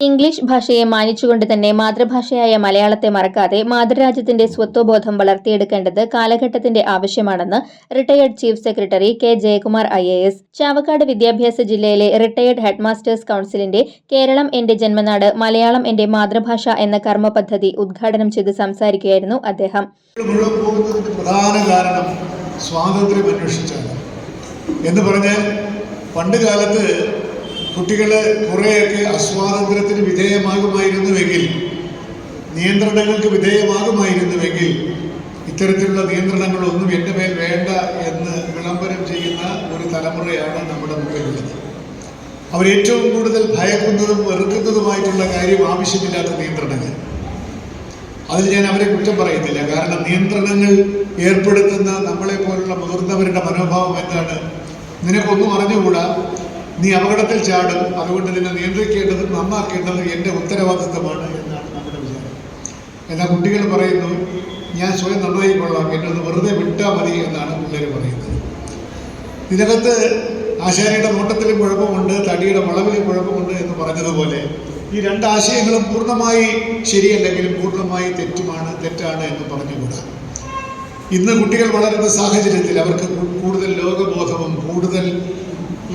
English ഭാഷയെ മാനിച്ചുകൊണ്ട് തന്നെ മാതൃഭാഷയായ മലയാളത്തെ മറക്കാതെ മാതൃരാജ്യത്തിന്റെ സ്വത്വബോധം വളർത്തിയെടുക്കേണ്ടത് കാലഘട്ടത്തിന്റെ ആവശ്യമാണെന്ന് retired chief secretary K Jayakumar I A S. Chavakkad വിദ്യാഭ്യാസ ജില്ലയിലെ റിട്ടയേർഡ് ഹെഡ്മാസ്റ്റേഴ്സ് കൌൺസിലിന്റെ കേരളം എന്റെ ജന്മനാട് മലയാളം എന്റെ മാതൃഭാഷ എന്ന കർമ്മ പദ്ധതി ഉദ്ഘാടനം ചെയ്ത് സംസാരിക്കുകയായിരുന്നു അദ്ദേഹം. എന്ന് പറഞ്ഞ് പണ്ട് കാലത്ത് കുട്ടികളെ കുറേയൊക്കെ അസ്വാതന്ത്ര്യത്തിന് വിധേയമാകുമായിരുന്നുവെങ്കിൽ നിയന്ത്രണങ്ങൾക്ക് വിധേയമാകുമായിരുന്നുവെങ്കിൽ ഇത്തരത്തിലുള്ള നിയന്ത്രണങ്ങളൊന്നും എന്റെ മേൽ വേണ്ട എന്ന് വിളംബരം ചെയ്യുന്ന ഒരു തലമുറയാണ് നമ്മുടെ മുമ്പിലുള്ളത്. അവർ ഏറ്റവും കൂടുതൽ ഭയക്കുന്നതും വെറുക്കുന്നതുമായിട്ടുള്ള കാര്യം ആവശ്യമില്ലാത്ത നിയന്ത്രണങ്ങൾ. അതിൽ ഞാൻ അവരെ കുറ്റം പറയുന്നില്ല കാരണം നിയന്ത്രണങ്ങൾ ഏർപ്പെടുത്തുന്ന നമ്മളെ പോലുള്ള മുതിർന്നവരുടെ മനോഭാവം എന്താണ്? നിനക്കൊന്നും അറിഞ്ഞുകൂടാ. നീ അപകടത്തിൽ ചാടും. അതുകൊണ്ട് നിന്നെ നിയന്ത്രിക്കേണ്ടത് നന്നാക്കേണ്ടത് എന്റെ ഉത്തരവാദിത്തമാണ് എന്നാണ് നമ്മുടെ വിചാരം. എന്നാൽ കുട്ടികൾ പറയുന്നു ഞാൻ സ്വയം നന്നായിക്കൊള്ളാം എന്നെ ഒന്ന് വെറുതെ വിട്ടാൽ മതി എന്നാണ് പിള്ളേർ പറയുന്നത്. ഇതിനകത്ത് ആശാരിയുടെ നോട്ടത്തിലും കുഴപ്പമുണ്ട് തടിയുടെ വളവിലും കുഴപ്പമുണ്ട് എന്ന് പറഞ്ഞതുപോലെ ഈ രണ്ട് ആശയങ്ങളും പൂർണമായി ശരിയല്ലെങ്കിലും പൂർണമായി തെറ്റുമാണ് തെറ്റാണ് എന്ന് പറഞ്ഞുകൂടാ. ഇന്ന് കുട്ടികൾ വളരുന്ന സാഹചര്യത്തിൽ അവർക്ക് കൂടുതൽ ലോകബോധവും കൂടുതൽ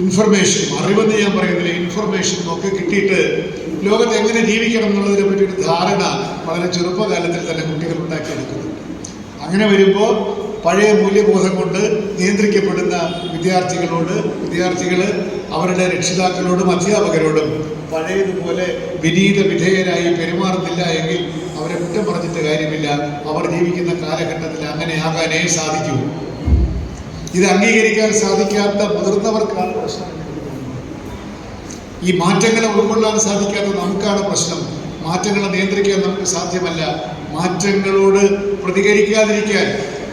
ഇൻഫർമേഷനും അറിവെന്ന് ഞാൻ പറയുന്നില്ല ഇൻഫർമേഷൻ ഒക്കെ കിട്ടിയിട്ട് ലോകത്ത് എങ്ങനെ ജീവിക്കണം എന്നുള്ളതിനെ പറ്റി ഒരു ധാരണ വളരെ ചെറുപ്പകാലത്തിൽ തന്നെ കുട്ടികൾ ഉണ്ടാക്കിയെടുക്കുന്നുണ്ട്. അങ്ങനെ വരുമ്പോൾ പഴയ മൂല്യബോധം കൊണ്ട് നിയന്ത്രിക്കപ്പെടുന്ന വിദ്യാർത്ഥികളോട് വിദ്യാർത്ഥികൾ അവരുടെ രക്ഷിതാക്കളോടും അധ്യാപകരോടും പഴയതുപോലെ വിനീത വിധേയരായി പെരുമാറുന്നില്ല എങ്കിൽ അവരെ കുറ്റം പറഞ്ഞിട്ട് കാര്യമില്ല. അവർ ജീവിക്കുന്ന കാലഘട്ടത്തിൽ അങ്ങനെ ആകാനേ സാധിക്കൂ. ഇത് അംഗീകരിക്കാൻ സാധിക്കാത്ത മുതിർന്നവർക്കാണ് പ്രശ്നം. ഈ മാറ്റങ്ങളെ ഉൾക്കൊള്ളാൻ സാധിക്കാത്ത നമുക്കാണ് പ്രശ്നം. മാറ്റങ്ങളെ നിയന്ത്രിക്കാൻ നമുക്ക് സാധ്യമല്ല. മാറ്റങ്ങളോട് പ്രതികരിക്കാതിരിക്കാൻ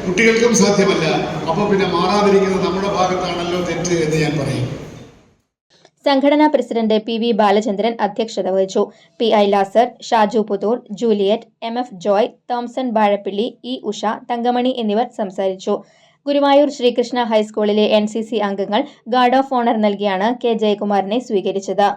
കുട്ടികൾക്കും സാധ്യമല്ല. അപ്പോൾ പിന്നെ മാറാതിരിക്കുന്നത് നമ്മുടെ ഭാഗത്താണല്ലോ തെറ്റ് എന്ന് ഞാൻ പറയും. സംഘടനാ പ്രസിഡന്റ് പി വി ബാലചന്ദ്രൻ അധ്യക്ഷത വഹിച്ചു. P I Lazar Shaju Puthur Juliet M F Joy Thomson Vazhappilly E Usha Thankamani എന്നിവർ സംസാരിച്ചു. ഗുരുവായൂർ ശ്രീകൃഷ്ണ ഹൈസ്കൂളിലെ എൻ അംഗങ്ങൾ ഗാർഡ് ഓഫ് ഓണർ നൽകിയാണ് കെ ജയകുമാറിനെ സ്വീകരിച്ചത്